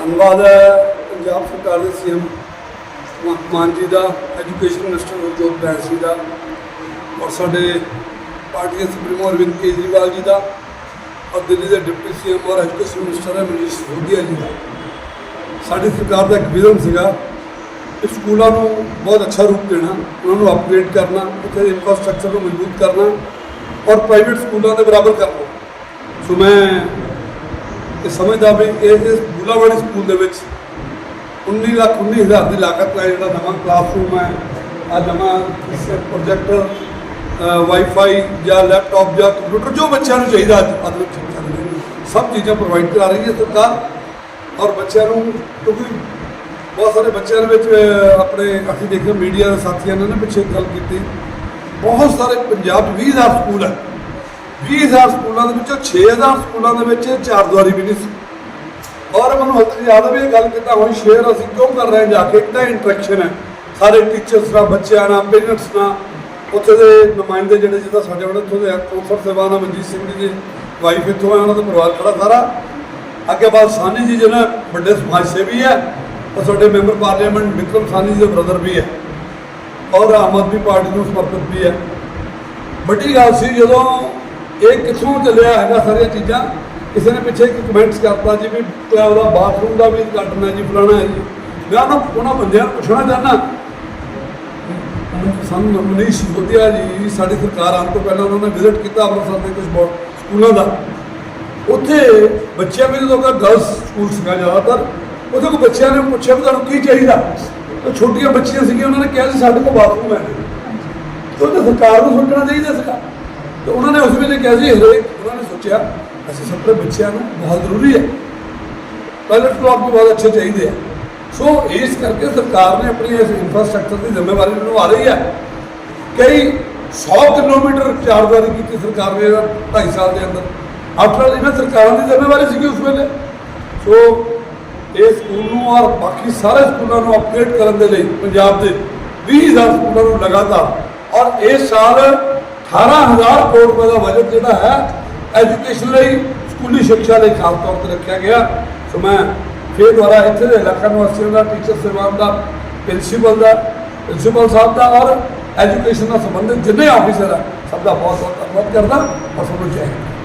ਧੰਨਵਾਦ ਹੈ ਪੰਜਾਬ ਸਰਕਾਰ ਦੇ ਸੀਐਮ ਮਾਨ ਜੀ ਦਾ ਐਜੂਕੇਸ਼ਨ ਮਿਨਿਸਟਰ ਹਰਜੋਤ ਬੈਂਸ ਜੀ ਦਾ ਔਰ ਸਾਡੇ ਪਾਰਟੀ ਦੇ ਸੁਪਰੀਮੋ ਅਰਵਿੰਦ ਕੇਜਰੀਵਾਲ ਜੀ ਦਾ, ਔਰ ਦਿੱਲੀ ਦੇ ਡਿਪਟੀ ਸੀਐਮ ਔਰ ਐਜੂਕੇਸ਼ਨ ਮਿਨਿਸਟਰ ਹੈ ਮਨੀਸ਼ ਸਿਸੋਦੀਆ ਜੀ ਦਾ। ਸਾਡੀ ਸਰਕਾਰ ਦਾ ਇੱਕ ਵਿਜ਼ਨ ਸੀਗਾ ਕਿ ਸਕੂਲਾਂ ਨੂੰ ਬਹੁਤ ਅੱਛਾ ਰੂਪ ਦੇਣਾ, ਉਹਨਾਂ ਨੂੰ ਅਪਗ੍ਰੇਡ ਕਰਨਾ, ਉੱਥੇ ਦੇ ਇਨਫਰਾਸਟ੍ਰਕਚਰ ਨੂੰ ਮਜ਼ਬੂਤ ਕਰਨਾ ਔਰ ਪ੍ਰਾਈਵੇਟ ਸਕੂਲਾਂ ਦੇ ਬਰਾਬਰ ਕਰਨਾ। ਸੋ ਮੈਂ ਇਹ ਸਮਝਦਾ ਵੀ ਇਹ ਇਸ ਬੁਲਾਵਾੜੀ ਸਕੂਲ ਦੇ ਵਿੱਚ 19 ਲੱਖ 19 ਹਜ਼ਾਰ ਦੀ ਲਾਗਤ ਨਾਲ ਜਿਹੜਾ ਨਵਾਂ ਕਲਾਸਰੂਮ ਹੈ, ਆ ਨਵਾਂ ਪ੍ਰੋਜੈਕਟਰ ਵਾਈਫਾਈ ਜਾਂ ਲੈਪਟਾਪ ਜਾਂ ਕੰਪਿਊਟਰ ਜੋ ਬੱਚਿਆਂ ਨੂੰ ਚਾਹੀਦਾ ਅੱਜ ਆਧੁਨਿਕ ਸਭ ਚੀਜ਼ਾਂ ਪ੍ਰੋਵਾਈਡ ਕਰਾ ਰਹੀ ਹੈ ਸਰਕਾਰ ਔਰ ਬੱਚਿਆਂ ਨੂੰ ਕਿਉਂਕਿ ਬਹੁਤ ਸਾਰੇ ਬੱਚਿਆਂ ਦੇ ਵਿੱਚ ਆਪਣੇ ਅਸੀਂ ਦੇਖਿਆ ਮੀਡੀਆ ਦੇ ਸਾਥੀਆਂ ਨੇ ਨਾ ਪਿੱਛੇ ਗੱਲ ਕੀਤੀ, ਬਹੁਤ ਸਾਰੇ ਪੰਜਾਬ 'ਚ 20000 ਸਕੂਲ ਹੈ। 20000 ਸਕੂਲਾਂ ਦੇ ਵਿੱਚੋਂ 6000 ਸਕੂਲਾਂ ਦੇ ਵਿੱਚ ਚਾਰ ਦੁਆਰੀ ਵੀ ਨਹੀਂ ਸੀ। ਔਰ ਮੈਨੂੰ ਹੱਥ ਯਾਦ ਆ ਵੀ ਇਹ ਗੱਲ ਕਿੱਦਾਂ ਹੋਈ। ਸ਼ੇਅਰ ਅਸੀਂ ਕਿਉਂ ਕਰ ਰਹੇ ਹਾਂ? ਜਾ ਕੇ ਇੱਕ ਤਾਂ ਇੰਟਰੈਕਸ਼ਨ ਹੈ? ਸਾਰੇ ਟੀਚਰਸ ਨਾਲ, ਬੱਚਿਆਂ ਨਾਲ ਪੇਰੈਂਟਸ ਨਾਲ। ਉੱਥੇ ਦੇ ਨੁਮਾਇੰਦੇ ਜਿਹੜੇ ਜਿੱਦਾਂ ਸਾਡੇ ਉਹਨਾਂ ਇੱਥੋਂ ਦੇ ਕੌਂਸਲ ਸੇਵਾਨਾ ਮਨਜੀਤ ਸਿੰਘ ਜੀ ਦੀ ਵਾਈਫ ਇੱਥੋਂ ਹੈ ਉਹਨਾਂ ਦਾ ਪਰਿਵਾਰ ਖੜਾ ਸਾਰਾ। ਅੱਗੇ ਬਾਅਦ ਸਾਨੀ ਜੀ ਜਿਹੜਾ ਵੱਡੇ ਸਮਾਜ ਸੇਵੀ ਹੈ ਔਰ ਸਾਡੇ ਮੈਂਬਰ ਪਾਰਲੀਮੈਂਟ ਵਿਕਰਮ ਸਾਨੀ ਜੀ ਦੇ ਬ੍ਰਦਰ ਵੀ ਹੈ ਔਰ ਆਮ ਆਦਮੀ ਪਾਰਟੀ ਨੂੰ ਸਮਰਪਿਤ ਵੀ ਹੈ ਵੱਡੀ ਗੱਲ ਸੀ ਜਦੋਂ ਇਹ ਕਿੱਥੋਂ ਚੱਲਿਆ ਹੈਗਾ ਸਾਰੀਆਂ ਚੀਜ਼ਾਂ? ਕਿਸੇ ਨੇ ਪਿੱਛੇ ਇੱਕ ਕਮੈਂਟਸ ਕਰਤਾ ਜੀ ਵੀ ਤੇ ਉਹਦਾ ਬਾਥਰੂਮ ਦਾ ਵੀ ਕੱਟਣਾ ਜੀ, ਫਲਾਣਾ ਹੈ ਜੀ। ਮੈਂ ਉਹਨਾਂ ਉਹਨਾਂ ਬੰਦਿਆਂ ਨੂੰ ਪੁੱਛਣਾ ਚਾਹੁੰਦਾ ਸਾਨੂੰ ਮਨੀਸ਼ ਸਿਸੋਦੀਆ ਜੀ, ਸਾਡੀ ਸਰਕਾਰ ਆਉਣ ਤੋਂ ਪਹਿਲਾਂ ਉਹਨਾਂ ਨੇ ਵਿਜ਼ਿਟ ਕੀਤਾ ਅੰਮ੍ਰਿਤਸਰ ਦੇ ਕੁਝ ਬਹੁਤ ਸਕੂਲਾਂ ਦਾ। ਉੱਥੇ ਬੱਚਿਆਂ ਵੀ ਜਦੋਂ ਕਿ ਗਰਲਸ ਸਕੂਲ ਸੀਗਾ ਜ਼ਿਆਦਾਤਰ। ਉੱਥੇ ਕੋ ਬੱਚਿਆਂ ਨੇ ਪੁੱਛਿਆ ਵੀ ਤੁਹਾਨੂੰ ਕੀ ਚਾਹੀਦਾ? ਤਾਂ ਛੋਟੀਆਂ ਬੱਚੀਆਂ ਸੀਗੀਆਂ, ਉਹਨਾਂ ਨੇ ਕਿਹਾ ਸੀ ਸਾਡੇ ਕੋਲ ਬਾਥਰੂਮ ਹੈ। ਉਹ ਤਾਂ ਸਰਕਾਰ ਨੂੰ ਸੋਚਣਾ ਚਾਹੀਦਾ ਸੀਗਾ। ਤੇ ਉਹਨਾਂ ਨੇ ਉਸ ਵੇਲੇ ਕਿਹਾ ਸੀ ਹਰੇਕ ਉਹਨਾਂ ਨੇ ਸੋਚਿਆ, ਅਸੀਂ ਸਭ ਤੋਂ ਬੱਚਿਆਂ ਨੂੰ ਬਹੁਤ ਜ਼ਰੂਰੀ ਹੈ। ਪਾਇਲਟ ਬਲਾਕ ਵੀ ਬਹੁਤ ਅੱਛੇ ਚਾਹੀਦੇ ਆ। ਸੋ ਇਸ ਕਰਕੇ ਸਰਕਾਰ ਨੇ ਆਪਣੀ ਇਸ ਇਨਫਰਾਸਟ੍ਰਕਚਰ ਦੀ ਜ਼ਿੰਮੇਵਾਰੀ ਨਿਭਾ ਰਹੀ ਹੈ। ਕਈ 100 ਕਿਲੋਮੀਟਰ ਚਾਰਦਾਰੀ ਕੀਤੀ ਸਰਕਾਰ ਨੇ 2.5 ਸਾਲ ਦੇ ਅੰਦਰ। ਆਫਟਰ ਇਹਨਾਂ ਸਰਕਾਰਾਂ ਦੀ ਜ਼ਿੰਮੇਵਾਰੀ ਸੀਗੀ ਉਸ ਵੇਲੇ। ਸੋ ਇਹ ਸਕੂਲ ਨੂੰ ਔਰ ਬਾਕੀ ਸਾਰੇ ਸਕੂਲਾਂ ਨੂੰ ਅਪਗ੍ਰੇਡ ਕਰਨ ਦੇ ਲਈ ਪੰਜਾਬ ਦੇ 20000 ਸਕੂਲਾਂ ਨੂੰ ਲਗਾਤਾਰ ਔਰ ਇਹ ਸਾਲ 18000 ਕਰੋੜ ਰੁਪਏ ਦਾ ਬਜਟ ਜਿਹੜਾ ਹੈ ਐਜੂਕੇਸ਼ਨ ਲਈ, ਸਕੂਲੀ ਸਿੱਖਿਆ ਲਈ ਖਾਸ ਤੌਰ ਤੇ ਰੱਖਿਆ ਗਿਆ। ਸੋ ਮੈਂ ਫਿਰ ਦੁਆਰਾ ਇੱਥੇ ਦੇ ਇਲਾਕਾ ਨਿਵਾਸੀਆਂ ਦਾ ਟੀਚਰ ਸੇਵਾਵਾਂ ਦਾ ਪ੍ਰਿੰਸੀਪਲ ਦਾ ਪ੍ਰਿੰਸੀਪਲ ਸਾਹਿਬ ਦਾ ਔਰ ਐਜੂਕੇਸ਼ਨ ਨਾਲ ਸੰਬੰਧਿਤ ਜਿੰਨੇ ਆਫੀਸਰ ਆ, ਸਭ ਦਾ ਬਹੁਤ ਬਹੁਤ ਧੰਨਵਾਦ ਕਰਦਾ। ਔਰ ਸਭ ਨੂੰ ਜੈ ਹਿੰਦ।